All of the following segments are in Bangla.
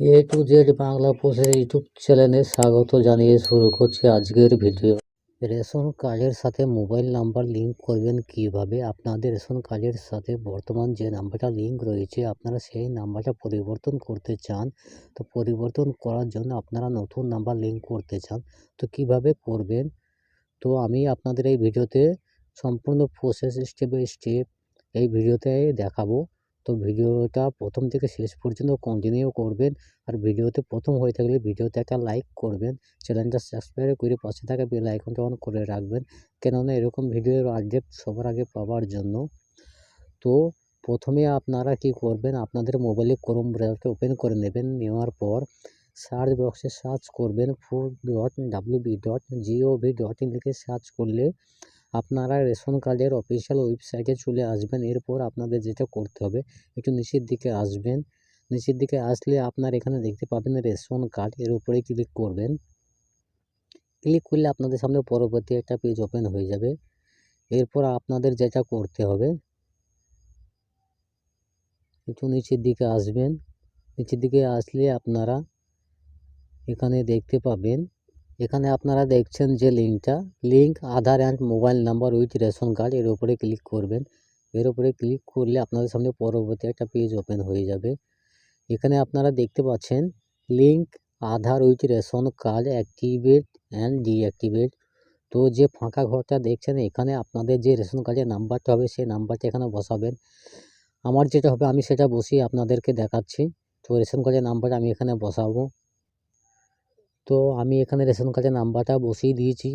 এ টু জেড বাংলা পোস্টের ইউটিউব চ্যানেলে স্বাগত জানিয়ে শুরু করছি আজকের ভিডিও। রেশন কার্ডের সাথে মোবাইল নাম্বার লিংক করবেন কীভাবে? আপনাদের রেশন কার্ডের সাথে বর্তমান যে নাম্বারটা লিংক রয়েছে, আপনারা সেই নাম্বারটা পরিবর্তন করতে চান। তো পরিবর্তন করার জন্য আপনারা নতুন নাম্বার লিংক করতে চান, তো কীভাবে করবেন? তো আমি আপনাদের এই ভিডিওতে সম্পূর্ণ প্রসেস স্টেপ বাই স্টেপ এই ভিডিওতে দেখাবো। তো ভিডিওটা প্রথম থেকে শেষ পর্যন্ত কন্টিনিউ করবেন। আর ভিডিওতে প্রথম হয়ে থাকলে ভিডিওতে একটা লাইক করবেন। চ্যানেলটা সাবস্ক্রাইব করে পাশে থাকা বেল আইকনটা অন করে রাখবেন। কেননা এরকম ভিডিওর আপডেট সবার আগে পাওয়ার জন্য। তো প্রথমে আপনারা কি করবেন, আপনাদের মোবাইলে ক্রোম ব্রাউজারটা ওপেন করে নেবেন। নেওয়ার পর সার্চ বক্সে সার্চ করবেন food dot WB dot GOV dot in লিখে সার্চ করলে আপনারা রেশন কার্ডের অফিসিয়াল ওয়েবসাইটে চলে আসবেন। এরপর আপনাদের যেটা করতে হবে, একটু নিচের দিকে আসবেন। নিচের দিকে আসলে আপনার এখানে দেখতে পাবেন রেশন কার্ড। এর উপরে ক্লিক করবেন। ক্লিক করলে আপনাদের সামনে পরবর্তী একটা পেজ ওপেন হয়ে যাবে। এরপর আপনাদের যেটা করতে হবে, একটু নিচের দিকে আসবেন। নিচের দিকে আসলে আপনারা এখানে দেখতে পাবেন এখানে আপনারা দেখছেন যে লিঙ্কটা। Link, Aadhaar and mobile number with ration card, এর উপরে ক্লিক করবেন। এর উপরে ক্লিক করলে আপনাদের সামনে পরবর্তী একটা পেজ ওপেন হয়ে যাবে। এখানে আপনারা দেখতে পাচ্ছেন, link, Aadhaar with ration card activate and deactivate. তো যে ফাঁকা ঘরটা দেখছেন, এখানে আপনাদের যে রেশন কার্ডের নাম্বারটা হবে, সেই নাম্বারটা এখানে বসাবেন। আমার যেটা হবে, আমি সেটা বসিয়ে আপনাদেরকে দেখাচ্ছি। তো রেশন কার্ডের নাম্বারটা আমি এখানে বসাবো। তো আমি এখানে রেশন কার্ডের নাম্বারটা বসিয়ে দিয়েছি।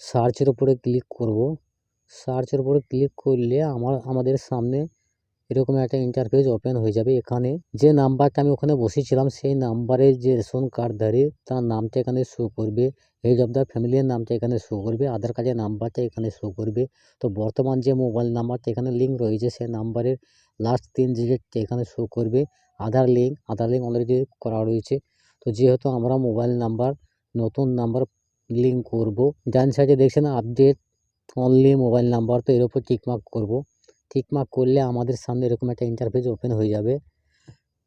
সার্চের উপরে ক্লিক করব। সার্চের উপরে ক্লিক করলে আমার, আমাদের সামনে এরকম একটা ইন্টারফেস ওপেন হয়ে যাবে এখানে। যে নাম্বারটা আমি ওখানে বসিয়েছিলাম, সেই নাম্বারের যে রেশন কার্ডধারী তার নামটা এখানে শো করবে। হেড অফ দ্য ফ্যামিলির নামটা এখানে শো করবে। আধার কার্ডের নাম্বারটা এখানে শো করবে। তো বর্তমান যে মোবাইল নাম্বারটা এখানে লিঙ্ক রয়েছে সেই নাম্বারের লাস্ট তিন ডিজিটটা এখানে শো করবে। Aadhaar link Aadhaar link already করা রয়েছে। তো যেহেতু আমরা মোবাইল নাম্বার, নতুন নাম্বার লিঙ্ক করব, ডান সাইডে দেখছেন আপডেট অনলি মোবাইল নাম্বার, তো এর উপর টিকমার্ক করব। টিকমার্ক করলে আমাদের সামনে এরকম একটা ইন্টারফেস ওপেন হয়ে যাবে।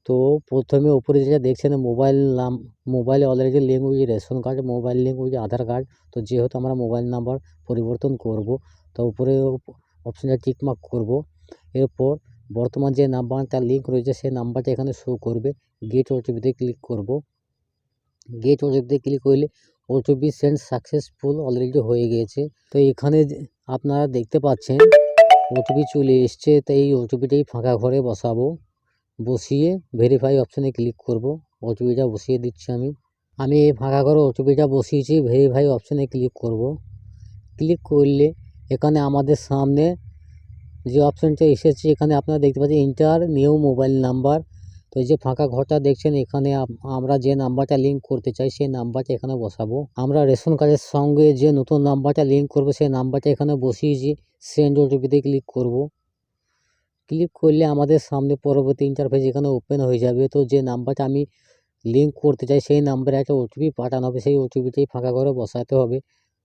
তো প্রথমে উপরে যেটা দেখছেন মোবাইল নাম, মোবাইলে already link with ration card mobile link with Aadhaar card তো যেহেতু আমরা মোবাইল নাম্বার পরিবর্তন করব, তো উপরে অপশানটা টিকমার্ক করব। এরপর বর্তমান যে নাম্বার তার লিঙ্ক রয়েছে, সেই নাম্বারটা এখানে শো করবে গেট ওটিপিতে ক্লিক করব। গেট ওটিপিতে ক্লিক করলে ওটিপি সেন্ড সাকসেসফুল অলরেডি হয়ে গিয়েছে। তো এখানে আপনারা দেখতে পাচ্ছেন ওটিপি চলে এসছে তো এই ওটিপিটাই ফাঁকা ঘরে বসাবো। বসিয়ে ভেরিফাই অপশানে ক্লিক করব। ওটিপিটা বসিয়ে দিচ্ছি আমি। আমি এই ফাঁকা ঘরে ওটিপিটা বসিয়েছি ভেরিফাই অপশানে ক্লিক করব। ক্লিক করলে এখানে আমাদের সামনে যে অপশানটা এসেছে, এখানে আপনারা দেখতে পাচ্ছেন ইন্টার নিউ মোবাইল নাম্বার তো এই যে ফাঁকা ঘরটা দেখছেন, এখানে আমরা যে নাম্বারটা লিঙ্ক করতে চাই, সেই নাম্বারটা এখানে বসাবো। আমরা রেশন কার্ডের সঙ্গে যে নতুন নাম্বারটা লিঙ্ক করব, সেই নাম্বারটা এখানে বসিয়েছি সেন্ড ওটিপিতে ক্লিক করব। ক্লিক করলে আমাদের সামনে পরবর্তী ইন্টারফেস এখানে ওপেন হয়ে যাবে। তো যে নাম্বারটা আমি লিঙ্ক করতে চাই, সেই নাম্বারে একটা ওটিপি পাঠানো হবে। সেই ওটিপিটাই ফাঁকা ঘরে বসাতে হবে।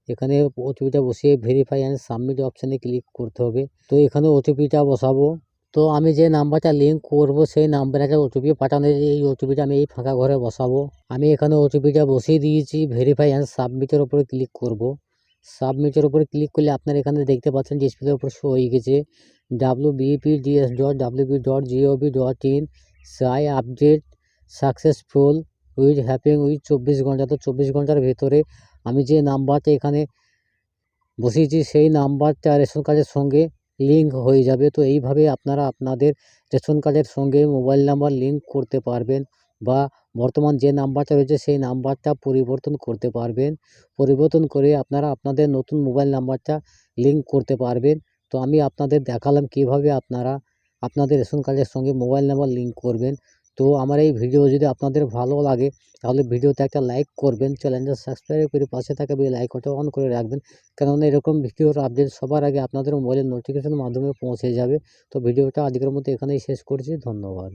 এখানে ওটিপিটা বসিয়ে ভেরিফাই অ্যান্ড সাবমিট অপশানে ক্লিক করতে হবে। তো এখানে ওটিপিটা বসাবো। তো আমি যে নাম্বারটা লিঙ্ক করব, সেই নাম্বারে একটা ওটিপি পাঠানো, এই ওটিপিটা আমি এই ফাঁকা ঘরে বসাবো। আমি এখানে ওটিপিটা বসিয়ে দিয়েছি ভেরিফাই অ্যান্ড সাবমিটের উপরে ক্লিক করব। সাবমিটের উপরে ক্লিক করলে আপনারা এখানে দেখতে পাচ্ছেন ডিসপ্লের উপর শো হয়ে গেছে। W BP DS dot WB dot GOV dot in Sai update successful with হ্যাপিং উইথ চব্বিশ ঘণ্টা। তো চব্বিশ ঘণ্টার ভেতরে আমি যে নাম্বারটা এখানে বসিয়েছি, সেই নাম্বারটা রেশন কার্ডের সঙ্গে লিঙ্ক হয়ে যাবে। তো এইভাবে আপনারা আপনাদের রেশন কার্ডের সঙ্গে মোবাইল নাম্বার লিঙ্ক করতে পারবেন বা বর্তমান যে নাম্বারটা রয়েছে সেই নাম্বারটা পরিবর্তন করতে পারবেন। পরিবর্তন করে আপনারা আপনাদের নতুন মোবাইল নাম্বারটা লিঙ্ক করতে পারবেন। তো আমি আপনাদের দেখালাম কীভাবে আপনারা আপনাদের রেশন কার্ডের সঙ্গে মোবাইল নাম্বার লিঙ্ক করবেন। তো আমার এই ভিডিও যদি আপনাদের ভালো লাগে, তাহলে ভিডিওতে একটা লাইক করবেন চ্যানেলটা সাবস্ক্রাইব করে পাশে থাকা বেল আইকনটা অন করে রাখবেন। কেননা এরকম ভিডিওর আপডেট সবার আগে আপনাদের মোবাইলের নোটিফিকেশনের মাধ্যমে পৌঁছে যাবে। তো ভিডিওটা আজকের মতো এখানেই শেষ করছি, ধন্যবাদ।